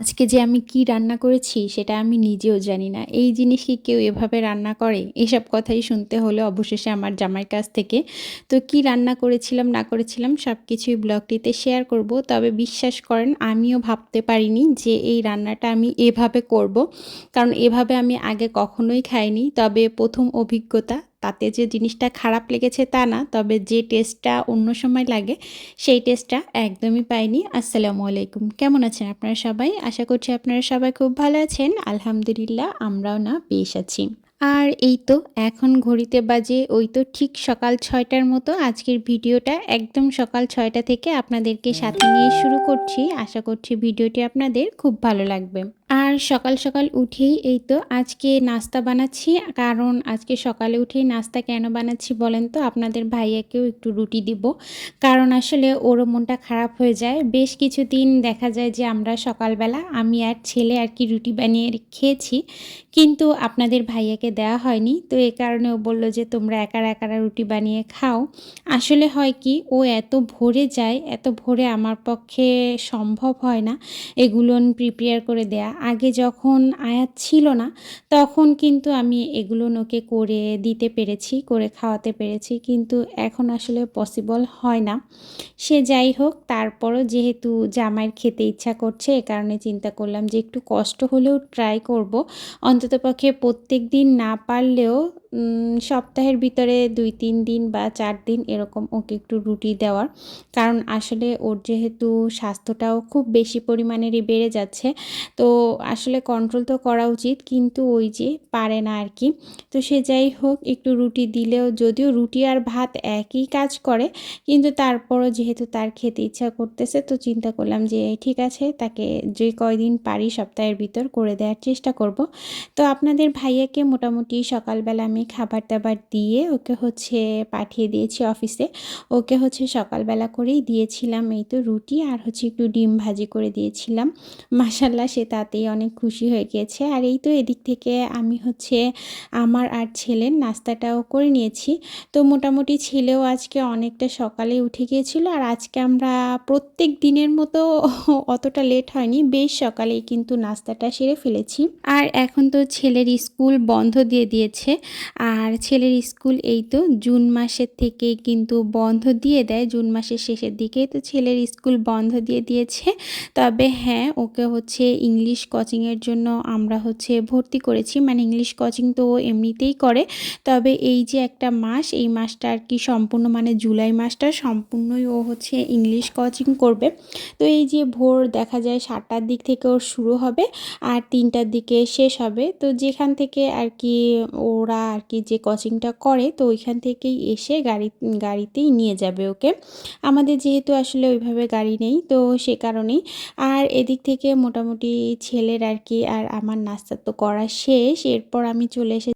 আজকে যে আমি কি রান্না করেছি সেটা আমি নিজেও জানি না। এই জিনিস কি কেউ এভাবে রান্না করে? এসব কথাই শুনতে হলো অবশেষে আমার জামাইয়ের কাছ থেকে। তো কি রান্না করেছিলাম, না করেছিলাম সব কিছুই ব্লগটিতে শেয়ার করব। তবে বিশ্বাস করেন, আমিও ভাবতে পারিনি যে এই রান্নাটা আমি এভাবে করব। কারণ এভাবে আমি আগে কখনোই খাইনি। তবে প্রথম অভিজ্ঞতা তাতে যে জিনিসটা খারাপ লেগেছে তা না, তবে যে টেস্টটা অন্য সময় লাগে, সেই টেস্টটা একদমই পাইনি। আসসালামু আলাইকুম। কেমন আছেন আপনারা সবাই? আশা করছি আপনারা সবাই খুব ভালো আছেন। আলহামদুলিল্লাহ আমরাও না বেশ আছি। আর এই তো এখন ঘড়িতে বাজে, ওই তো ঠিক সকাল ছয়টার মতো। আজকের ভিডিওটা একদম সকাল ছয়টা থেকে আপনাদেরকে সাথে নিয়ে শুরু করছি। আশা করছি ভিডিওটি আপনাদের খুব ভালো লাগবে। আর সকাল সকাল উঠেই এই তো আজকে নাস্তা বানাচ্ছি। কারণ আজকে সকালে উঠেই নাস্তা কেন বানাচ্ছি বলেন তো? আপনাদের ভাইয়াকেও একটু রুটি দিব। কারণ আসলে ওরও মনটা খারাপ হয়ে যায়। বেশ কিছুদিন দেখা যায় যে আমরা সকালবেলা আমি আর ছেলে আর কি রুটি বানিয়ে খেয়েছি। কিন্তু আপনাদের ভাইয়াকে দেওয়া হয়নি। তো এ কারণে ও বলল যে, তোমরা একার একারা রুটি বানিয়ে খাও। আসলে হয় কি, ও এত ভোরে যায়, এত ভোরে আমার পক্ষে সম্ভব হয় না এগুলো প্রিপেয়ার করে দেয়া। আগে যখন আয়াত ছিল না, তখন কিন্তু আমি এগুলো ওকে করে দিতে পেরেছি, করে খাওয়াতে পেরেছি, কিন্তু এখন আসলে পসিবল হয় না। সে যাই হোক, তারপরও যেহেতু জামাইয়ের খেতে ইচ্ছা করছে, এ কারণে চিন্তা করলাম যে একটু কষ্ট হলেও ট্রাই করব। অন্ততপক্ষে প্রত্যেক দিন না পারলেও সপ্তাহের ভিতরে দুই, তিন দিন বা চার দিন এরকম ওকে একটু রুটি দেওয়ার। কারণ আসলে ওর যেহেতু স্বাস্থ্যটাও খুব বেশি পরিমাণেরই বেড়ে যাচ্ছে, তো আসলে কন্ট্রোল তো করা উচিত। কিন্তু ওই যে পারে না আর কি। তো সে যাই হোক, একটু রুটি দিলেও যদিও রুটি আর ভাত একই কাজ করে, কিন্তু তারপরও যেহেতু তার খেতে ইচ্ছা করতেছে, তো চিন্তা করলাম যে ঠিক আছে, তাকে যে কয়দিন পারি সপ্তাহের ভিতর করে দেওয়ার চেষ্টা করব। তো আপনাদের ভাইয়াকে মোটামুটি সকালবেলা আমি খাবার দাবার দিয়ে ওকে হচ্ছে পাঠিয়ে দিয়েছি অফিসে। ওকে হচ্ছে সকালবেলা করেই দিয়েছিলাম এই তো রুটি আর হচ্ছে একটু ডিম ভাজি করে দিয়েছিলাম। মাসাল্লাহ সে তাতেই অনেক খুশি হয়ে গিয়েছে। আর এই তো এদিক থেকে আমি হচ্ছে আমার আর ছেলের নাস্তাটাও করে নিয়েছি। তো মোটামুটি ছেলেও আজকে অনেকটা সকালে উঠে গিয়েছিল আর আজকে আমরা প্রত্যেক দিনের মতো অতটা লেট হয়নি, বেশ সকালেই কিন্তু নাস্তাটা সেরে ফেলেছি। আর এখন তো ছেলের স্কুল বন্ধ দিয়ে দিয়েছে। আর ছেলের স্কুল এই তো জুন মাসের থেকে কিন্তু বন্ধ দিয়ে দেয়, জুন মাসের শেষের দিকে তো ছেলের স্কুল বন্ধ দিয়ে দিয়েছে। তবে হ্যাঁ ওকে হচ্ছে ইংলিশ কোচিংয়ের জন্য আমরা হচ্ছে ভর্তি করেছি। মানে ইংলিশ কোচিং তো ও এমনিতেই করে। তবে এই যে একটা মাস, এই মাসটা আর কি সম্পূর্ণ মানে জুলাই মাসটা সম্পূর্ণই ও হচ্ছে ইংলিশ কোচিং করবে। তো এই যে ভোর দেখা যায় সাতটার দিক থেকে ওর শুরু হবে আর তিনটার দিকে শেষ হবে। তো যেখান থেকে আর কি ওরা আর কি যে কোচিংটা করে, তো ওইখান থেকেই এসে গাড়ি, গাড়িতেই নিয়ে যাবে ওকে। আমাদের যেহেতু আসলে ওইভাবে গাড়ি নেই, তো সে কারণেই। আর এদিক থেকে মোটামুটি ছেলের আর কি আর আমার নাস্তা তো করা শেষ, এরপর আমি চলে এসে